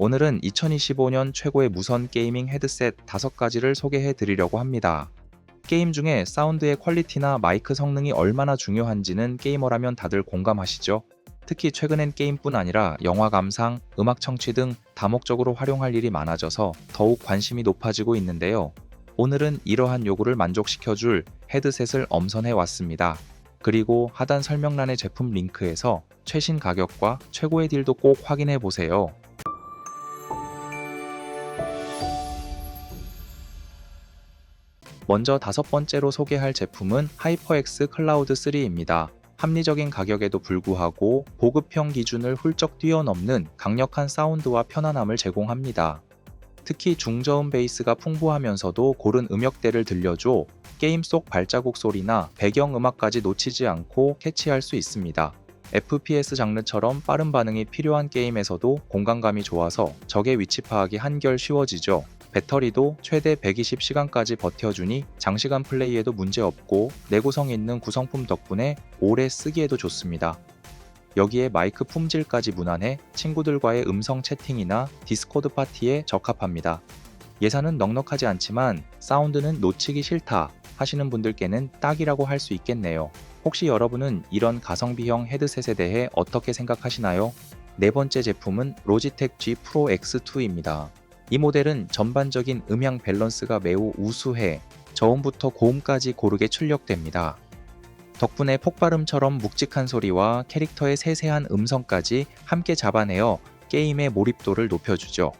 오늘은 2025년 최고의 무선 게이밍 헤드셋 5가지를 소개해 드리려고 합니다. 게임 중에 사운드의 퀄리티나 마이크 성능이 얼마나 중요한지는 게이머라면 다들 공감하시죠? 특히 최근엔 게임뿐 아니라 영화 감상, 음악 청취 등 다목적으로 활용할 일이 많아져서 더욱 관심이 높아지고 있는데요. 오늘은 이러한 요구를 만족시켜줄 헤드셋을 엄선해 왔습니다. 그리고 하단 설명란의 제품 링크에서 최신 가격과 최고의 딜도 꼭 확인해 보세요. 먼저 다섯 번째로 소개할 제품은 하이퍼엑스 클라우드 3입니다. 합리적인 가격에도 불구하고 보급형 기준을 훌쩍 뛰어넘는 강력한 사운드와 편안함을 제공합니다. 특히 중저음 베이스가 풍부하면서도 고른 음역대를 들려줘 게임 속 발자국 소리나 배경 음악까지 놓치지 않고 캐치할 수 있습니다. FPS 장르처럼 빠른 반응이 필요한 게임에서도 공간감이 좋아서 적의 위치 파악이 한결 쉬워지죠. 배터리도 최대 120시간까지 버텨주니 장시간 플레이에도 문제없고 내구성 있는 구성품 덕분에 오래 쓰기에도 좋습니다. 여기에 마이크 품질까지 무난해 친구들과의 음성 채팅이나 디스코드 파티에 적합합니다. 예산은 넉넉하지 않지만 사운드는 놓치기 싫다 하시는 분들께는 딱이라고 할 수 있겠네요. 혹시 여러분은 이런 가성비형 헤드셋에 대해 어떻게 생각하시나요? 네 번째 제품은 로지텍 G 프로 X2입니다. 이 모델은 전반적인 음향 밸런스가 매우 우수해 저음부터 고음까지 고르게 출력됩니다. 덕분에 폭발음처럼 묵직한 소리와 캐릭터의 세세한 음성까지 함께 잡아내어 게임의 몰입도를 높여주죠.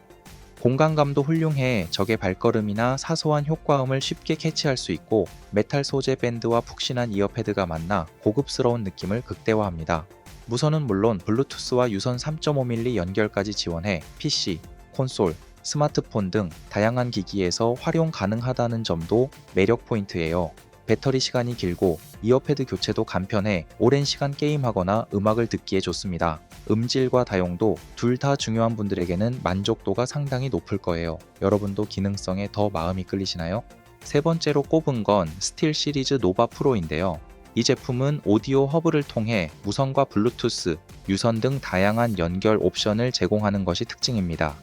공간감도 훌륭해 적의 발걸음이나 사소한 효과음을 쉽게 캐치할 수 있고 메탈 소재 밴드와 푹신한 이어패드가 만나 고급스러운 느낌을 극대화합니다. 무선은 물론 블루투스와 유선 3.5mm 연결까지 지원해 PC, 콘솔, 스마트폰 등 다양한 기기에서 활용 가능하다는 점도 매력 포인트예요. 배터리 시간이 길고 이어패드 교체도 간편해 오랜 시간 게임하거나 음악을 듣기에 좋습니다. 음질과 다용도 둘 다 중요한 분들에게는 만족도가 상당히 높을 거예요. 여러분도 기능성에 더 마음이 끌리시나요? 세 번째로 꼽은 건 스틸 시리즈 노바 프로인데요. 이 제품은 오디오 허브를 통해 무선과 블루투스, 유선 등 다양한 연결 옵션을 제공하는 것이 특징입니다.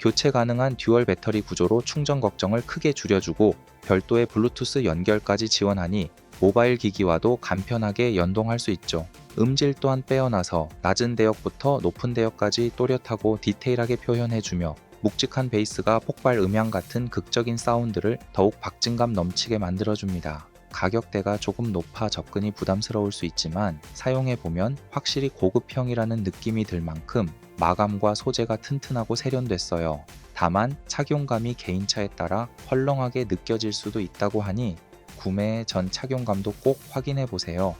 교체 가능한 듀얼 배터리 구조로 충전 걱정을 크게 줄여주고 별도의 블루투스 연결까지 지원하니 모바일 기기와도 간편하게 연동할 수 있죠. 음질 또한 빼어나서 낮은 대역부터 높은 대역까지 또렷하고 디테일하게 표현해주며 묵직한 베이스가 폭발 음향 같은 극적인 사운드를 더욱 박진감 넘치게 만들어줍니다. 가격대가 조금 높아 접근이 부담스러울 수 있지만 사용해보면 확실히 고급형이라는 느낌이 들 만큼 마감과 소재가 튼튼하고 세련됐어요. 다만 착용감이 개인차에 따라 헐렁하게 느껴질 수도 있다고 하니 구매 전 착용감도 꼭 확인해 보세요.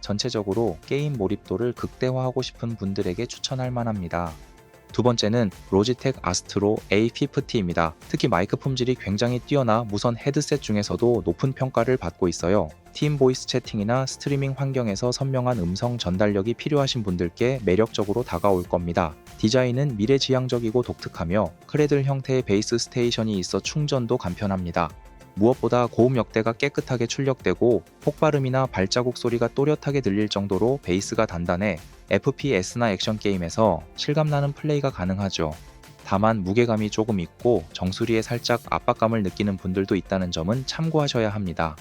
전체적으로 게임 몰입도를 극대화하고 싶은 분들에게 추천할 만합니다. 두 번째는 로지텍 아스트로 A50입니다. 특히 마이크 품질이 굉장히 뛰어나 무선 헤드셋 중에서도 높은 평가를 받고 있어요. 팀 보이스 채팅이나 스트리밍 환경에서 선명한 음성 전달력이 필요하신 분들께 매력적으로 다가올 겁니다. 디자인은 미래지향적이고 독특하며 크레들 형태의 베이스 스테이션이 있어 충전도 간편합니다. 무엇보다 고음 역대가 깨끗하게 출력되고 폭발음이나 발자국 소리가 또렷하게 들릴 정도로 베이스가 단단해 FPS나 액션 게임에서 실감나는 플레이가 가능하죠. 다만 무게감이 조금 있고 정수리에 살짝 압박감을 느끼는 분들도 있다는 점은 참고하셔야 합니다.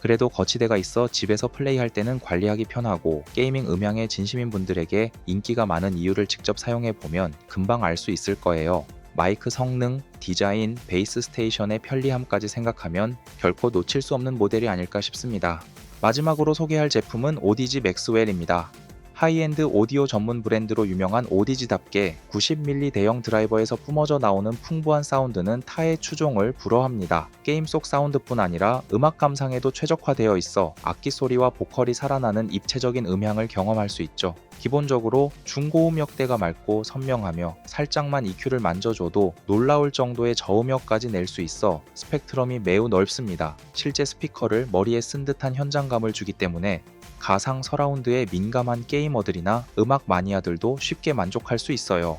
그래도 거치대가 있어 집에서 플레이할 때는 관리하기 편하고 게이밍 음향에 진심인 분들에게 인기가 많은 이유를 직접 사용해 보면 금방 알 수 있을 거예요. 마이크 성능, 디자인, 베이스 스테이션의 편리함까지 생각하면 결코 놓칠 수 없는 모델이 아닐까 싶습니다. 마지막으로 소개할 제품은 오디지 맥스웰입니다. 하이엔드 오디오 전문 브랜드로 유명한 오디지답게 90mm 대형 드라이버에서 뿜어져 나오는 풍부한 사운드는 타의 추종을 불허합니다. 게임 속 사운드뿐 아니라 음악 감상에도 최적화되어 있어 악기 소리와 보컬이 살아나는 입체적인 음향을 경험할 수 있죠. 기본적으로 중고음역대가 맑고 선명하며 살짝만 EQ를 만져줘도 놀라울 정도의 저음역까지 낼 수 있어 스펙트럼이 매우 넓습니다. 실제 스피커를 머리에 쓴 듯한 현장감을 주기 때문에 가상 서라운드에 민감한 게이머들이나 음악 마니아들도 쉽게 만족할 수 있어요.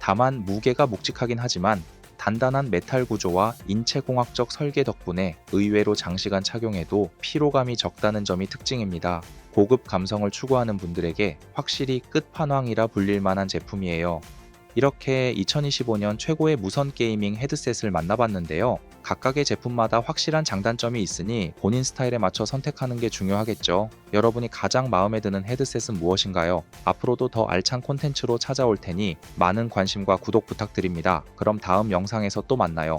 다만 무게가 묵직하긴 하지만 단단한 메탈 구조와 인체공학적 설계 덕분에 의외로 장시간 착용해도 피로감이 적다는 점이 특징입니다. 고급 감성을 추구하는 분들에게 확실히 끝판왕이라 불릴 만한 제품이에요. 이렇게 2025년 최고의 무선 게이밍 헤드셋을 만나봤는데요. 각각의 제품마다 확실한 장단점이 있으니 본인 스타일에 맞춰 선택하는 게 중요하겠죠. 여러분이 가장 마음에 드는 헤드셋은 무엇인가요? 앞으로도 더 알찬 콘텐츠로 찾아올 테니 많은 관심과 구독 부탁드립니다. 그럼 다음 영상에서 또 만나요.